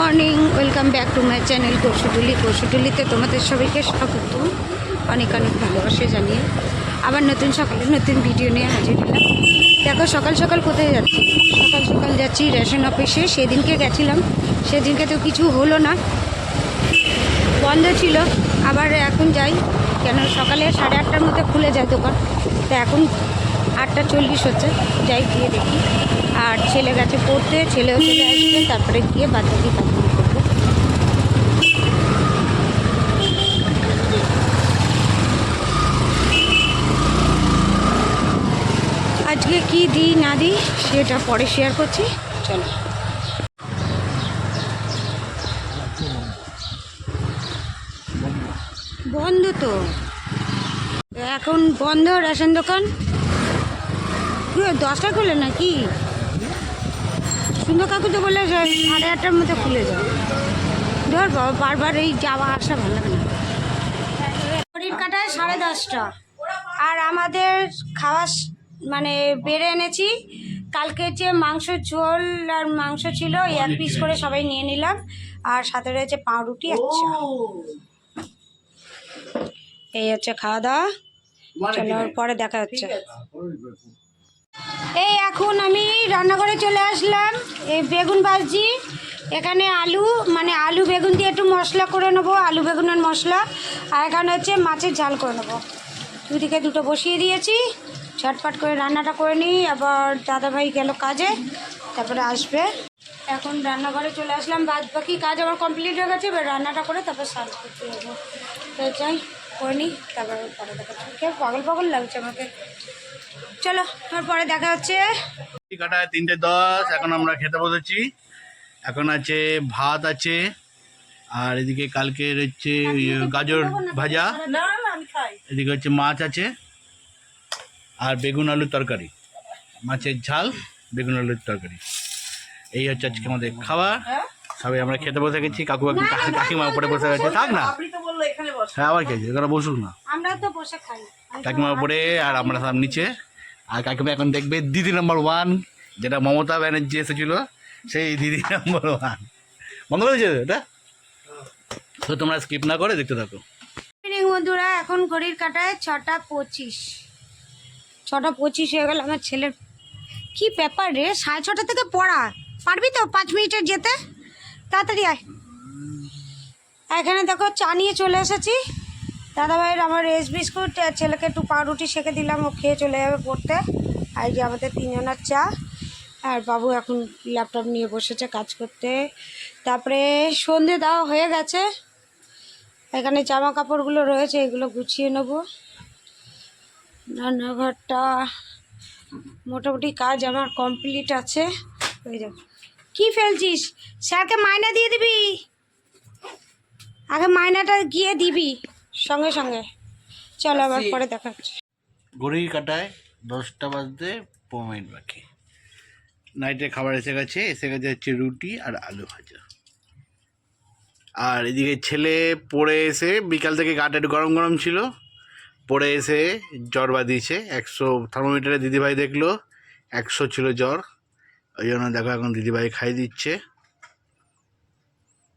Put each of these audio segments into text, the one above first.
Welcome back to my channel Koushutuli কৌশুটুলিতে তোমাদের সবাইকে স্বাগত। অনেক অনেক ভালোবাসে জানিয়ে। আবার নতুন সকালে নতুন ভিডিও নিয়ে হাজির হলাম। দেখো, সকাল সকাল কোথায় যাচ্ছি? সকাল সকাল যাচ্ছি রেশন অফিসে। সেদিনকে গেছিলাম। সেদিনকে তো কিছু হলো না। বন্ধ ছিল। আবার এখন যাই। কেন? সকালে সাড়ে আটটার মধ্যে খুলে যায় দোকান। তো এখন আটটা চল্লিশ হচ্ছে। যাই গিয়ে দেখি। আর ছেলে গেছে পড়তে। ছেলেও চলে আসবে। তারপরে গিয়ে বাদ বাকি কাজগুলো করব আজকে কি দিই না দিই সেটা পরে শেয়ার করছি। চলো। বন্ধ তো। এখন বন্ধ রেশন দোকান। দশটা খুলে নাকি? সুন্দর কাকু তো বলে সাড়ে আটটার মধ্যে খুলে যাও। ধর বাবা, বারবার এই যাওয়া আসা ভালো লাগে না। ঘড়ির কাটায় সাড়ে দশটা। আর আমাদের খাওয়া মানে বেড়ে এনেছি। কালকে যে মাংস ঝোল আর মাংস ছিল এক পিস করে সবাই নিয়ে নিলাম। আর সাথে রয়েছে পাউরুটি আচ্ছা এই হচ্ছে খাওয়া দাওয়া চলো পরে দেখা হচ্ছে। এই এখন আমি রান্নাঘরে চলে আসলাম। এই বেগুন ভাজি এখানে আলু মানে আলু বেগুন দিয়ে একটু মশলা করে নেব আলু বেগুনের মশলা। আর এখানে হচ্ছে মাছের ঝাল করে নেব। দুদিকে দুটো বসিয়ে দিয়েছি। ঝটপট করে রান্নাটা করে নিই আবার দাদাভাই গেল কাজে তারপরে আসবে। এখন রান্নাঘরে চলে আসলাম বাদ বাকি কাজ আমার কমপ্লিট হয়ে গেছে এবার রান্নাটা করে তারপর সার্ভ করতে যাব। তো যাই করে নিই তারপরে পরে দেখা হচ্ছে পাগল পাগল লাগছে আমাকে। চলো আর পরে দেখা হচ্ছে। কাটায় তিনটে দশ এখন আমরা খেতে বসেছি। এখন আছে ভাত আছে আর এদিকে কালকের হচ্ছে ইয়ে গাজর ভাজা। এদিকে হচ্ছে মাছ আছে। আর বেগুন আলুর তরকারি। মাছের ঝাল বেগুন আলুর তরকারি। এই হচ্ছে আজকে আমাদের খাবার। সবাই আমরা খেতে বসে গেছি। কাকু কাকু কাকি কাকিমা উপরে বসে গেছে থাক না। হ্যাঁ আবার খেয়েছি। এখানে বসুক না। কাকিমা উপরে আর আমরা সব নিচে। আর কাকিমা এখন দেখবে দিদি নাম্বার ওয়ান যেটা মমতা ব্যানার্জি এসেছিল সেই দিদি নাম্বার ওয়ান বন্ধ করেছে এটা? তো তোমরা স্কিপ না করে দেখতে থাকো। বন্ধুরা এখন ঘড়ির কাটায় ছটা পঁচিশ। ছটা পঁচিশ হয়ে গেল আমার ছেলের। কি ব্যাপার রে? সাড়ে ছটা থেকে পড়া। পারবি তো পাঁচ মিনিটের যেতে? তাড়াতাড়ি আয়। এখানে দেখো চা নিয়ে চলে এসেছি। দাদাভাইয়ের আমার রেস বিস্কুট ছেলেকে একটু পাউরুটি সেঁকে দিলাম, ও খেয়ে চলে যাবে পড়তে। আর যে আমাদের তিনজনের চা। আর বাবু এখন ল্যাপটপ নিয়ে বসেছে কাজ করতে। তারপরে সন্ধে দেওয়া হয়ে গেছে। এখানে জামা কাপড়গুলো রয়েছে, এগুলো গুছিয়ে নেব। রান্নাঘরটা মোটামুটি কাজ আমার কমপ্লিট আছে। ওই যে কী ফেলছিস? স্যারকে মায়না দিয়ে দিবি? আগে মায়নাটা গিয়ে দিবি সঙ্গে সঙ্গে। চলো আবার পরে দেখা হচ্ছে। ঘড়ির কাটায় দশটা বাজতে পনেরো মিনিট বাকি। নাইটে খাবার এসে গেছে এসে গেছে হচ্ছে রুটি আর আলু ভাজা। আর এদিকে ছেলে পড়ে এসে বিকাল থেকে গাটা একটু গরম গরম ছিল। পড়ে এসে জ্বর বাঁধিয়েছে একশো থার্মোমিটারে দিদিভাই দেখল একশো ছিল জ্বর। ওই জন্য দেখো এখন দিদিভাই খাই দিচ্ছে।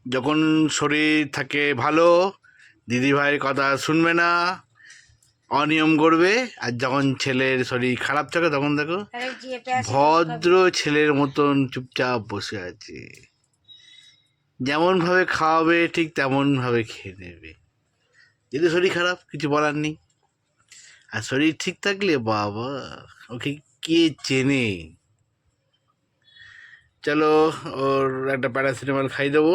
যখন শরীর থাকে ভালো দিদিভাইয়ের কথা শুনবে না অনিয়ম করবে আর যখন ছেলের শরীর খারাপ থাকে তখন দেখো ভদ্র ছেলের মতন চুপচাপ বসে আছে। যেমন ভাবে খাওয়াবে ঠিক তেমন ভাবে খেয়ে নেবে। যদি শরীর খারাপ কিছু বলার নেই। আর শরীর ঠিক থাকলে বাবা ওকে কে চেনে? চলো ওর একটা প্যারাসিটামল খাই দেবো।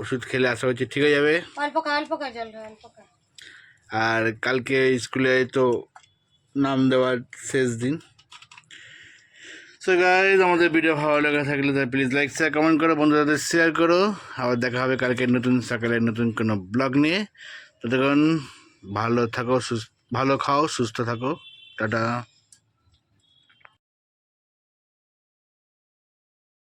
ওষুধ খেলে আশা করছি ঠিক হয়ে যাবে। আর কালকে স্কুলে তো নাম দেওয়ার শেষ দিন। সো গাইজ আমাদের ভিডিও ভালো লেগে থাকলে তাই প্লিজ লাইক শেয়ার কমেন্ট করো বন্ধুদের শেয়ার করো। আবার দেখা হবে কালকে নতুন সকালে নতুন কোনো ব্লগ নিয়ে। ততক্ষণ ভালো থাকো সুস্থ ভালো খাও সুস্থ থাকো টাটা।